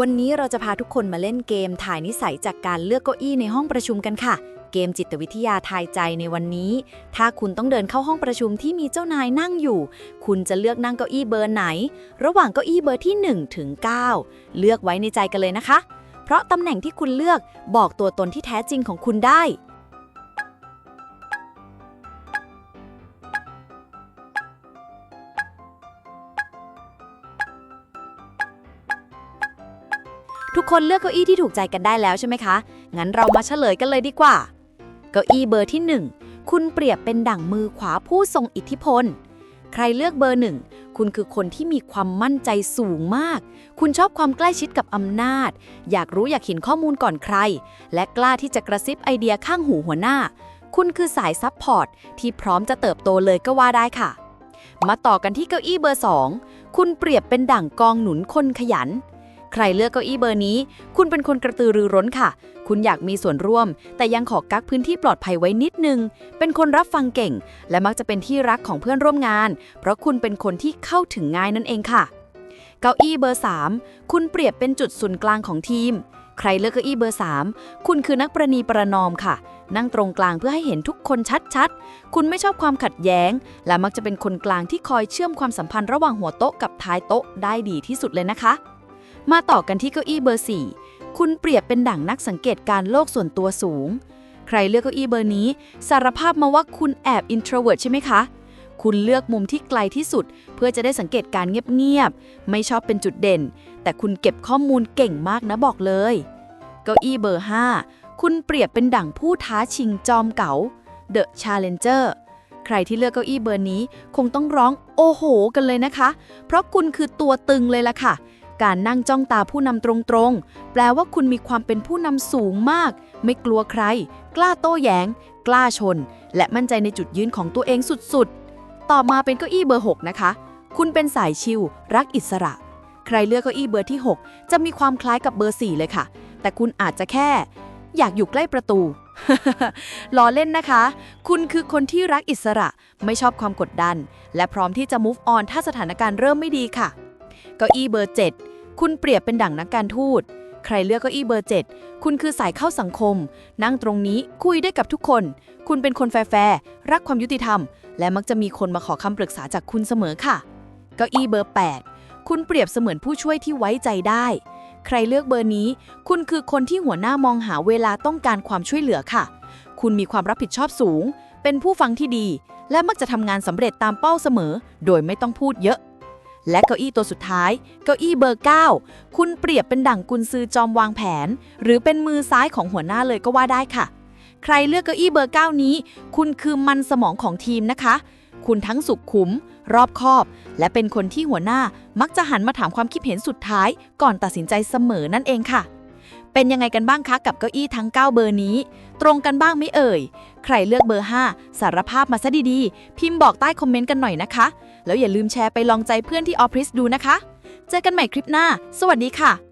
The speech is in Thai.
วันนี้เราจะพาทุกคนมาเล่นเกมถ่ายนิสัยจากการเลือกเก้าอี้ในห้องประชุมกันค่ะ เกมจิตวิทยาทายใจในวันนี้ ถ้าคุณต้องเดินเข้าห้องประชุมที่มีเจ้านายนั่งอยู่ คุณจะเลือกนั่งเก้าอี้เบอร์ไหน ระหว่างเก้าอี้เบอร์ที่1ถึง9เลือกไว้ในใจกันเลยนะคะ เพราะตำแหน่งที่คุณเลือกบอกตัวตนที่แท้จริงของคุณได้ ทุกคนเลือกเก้าอี้ที่ถูกใจกันได้แล้วใช่ไหมคะ งั้นเรามาเฉลยกันเลยดีกว่า เก้าอี้เบอร์ที่ 1 คุณเปรียบเป็นดั่งมือขวาผู้ทรงอิทธิพล ใครเลือกเบอร์หนึ่ง คุณคือคนที่มีความมั่นใจสูงมาก คุณชอบความใกล้ชิดกับอำนาจ อยากรู้อยากเห็นข้อมูลก่อนใคร และกล้าที่จะกระซิบไอเดียข้างหูหัวหน้า คุณคือสายซับพอร์ตที่พร้อมจะเติบโตเลยก็ว่าได้ค่ะ มาต่อกันที่เก้าอี้เบอร์ 2 คุณเปรียบเป็นดั่งกองหนุนคนขยัน ใครเลือกเก้าอี้เบอร์นี้ คุณเป็นคนกระตือรือร้นค่ะ คุณอยากมีส่วนร่วม แต่ยังขอกักพื้นที่ปลอดภัยไว้นิดนึง เป็นคนรับฟังเก่ง และมักจะเป็นที่รักของเพื่อนร่วมงาน เพราะคุณเป็นคนที่เข้าถึงง่ายนั่นเองค่ะ เก้าอี้เบอร์ 3 คุณเปรียบเป็นจุดศูนย์กลางของทีม ใครเลือกเก้าอี้เบอร์ 3 คุณคือนักประนีประนอมค่ะนั่งตรงกลางเพื่อให้เห็นทุกคนชัดๆ คุณไม่ชอบความขัดแย้ง และมักจะเป็นคนกลางที่คอยเชื่อมความสัมพันธ์ระหว่างหัวโต๊ะกับท้ายโต๊ะได้ดีที่สุดเลยนะคะ มาต่อกันที่เก้าอี้เบอร์ 4 คุณเปรียบเป็นดั่งนักสังเกตการโลกส่วนตัวสูง ใครเลือกเก้าอี้เบอร์นี้ สารภาพมาว่าคุณแอบ introvert ใช่ไหมคะ คุณเลือกมุมที่ไกลที่สุด เพื่อจะได้สังเกตการเงียบๆ ไม่ชอบเป็นจุดเด่น แต่คุณเก็บข้อมูลเก่งมากนะบอกเลย เก้าอี้เบอร์ 5 คุณเปรียบเป็นดั่งผู้ท้าชิงจอมเก๋า The Challenger ใครที่เลือกเก้าอี้เบอร์นี้คงต้องร้องโอ้โห กันเลยนะคะ เพราะคุณคือตัวตึงเลยล่ะค่ะ การนั่งจ้องตาผู้นำตรงๆ แปลว่าคุณมีความเป็นผู้นำสูงมาก ไม่กลัวใคร กล้าโต้แย้ง กล้าชน และมั่นใจในจุดยืนของตัวเองสุดๆ ต่อมาเป็นเก้าอี้เบอร์ 6 นะคะ คุณเป็นสายชิลรักอิสระ ใครเลือกเก้าอี้เบอร์ที่ 6 จะมีความคล้ายกับเบอร์ 4 เลยค่ะ แต่คุณอาจจะแค่ อยากอยู่ใกล้ประตูล้อเล่นนะคะ คุณคือคนที่รักอิสระ ไม่ชอบความกดดัน และพร้อมที่จะ move on ถ้าสถานการณ์เริ่มไม่ดีค่ะ เก้าอี้เบอร์ 7 คุณเปรียบเป็นดั่งนักการทูต ใครเลือกเก้าอี้เบอร์ 7 คุณคือสายเข้าสังคม นั่งตรงนี้คุยได้กับทุกคน คุณเป็นคนแฟร์รักความยุติธรรม และมักจะมีคนมาขอคำปรึกษาจากคุณเสมอค่ะ เก้าอี้เบอร์ 8 คุณเปรียบเสมือนผู้ช่วยที่ไว้ใจได้ ใครเลือกเบอร์นี้ คุณคือคนที่หัวหน้ามองหาเวลาต้องการความช่วยเหลือค่ะ คุณมีความรับผิดชอบสูง เป็นผู้ฟังที่ดี และมักจะทำงานสำเร็จตามเป้าเสมอ โดยไม่ต้องพูดเยอะ และเก้าอี้ตัวสุดท้าย เก้าอี้เบอร์ 9 คุณเปรียบเป็นดั่งกุนซือจอมวางแผน หรือเป็นมือซ้ายของหัวหน้าเลยก็ว่าได้ค่ะ ใครเลือกเก้าอี้เบอร์ 9 นี้ คุณคือมันสมองของทีมนะคะ คุณทั้งสุขุม รอบคอบ และเป็นคนที่หัวหน้ามักจะหันมาถามความคิดเห็นสุดท้าย ก่อนตัดสินใจเสมอนั่นเองค่ะ เป็นยังไงกันบ้างคะกับเก้าอี้ทั้ง 9 เบอร์นี้ ตรงกันบ้างไม่เอ่ย ใครเลือกเบอร์ 5 สารภาพมาซะดีๆ พิมพ์บอกใต้คอมเมนต์กันหน่อยนะคะ แล้วอย่าลืมแชร์ไปลองใจเพื่อนที่ออฟฟิศดูนะคะ เจอกันใหม่คลิปหน้า สวัสดีค่ะ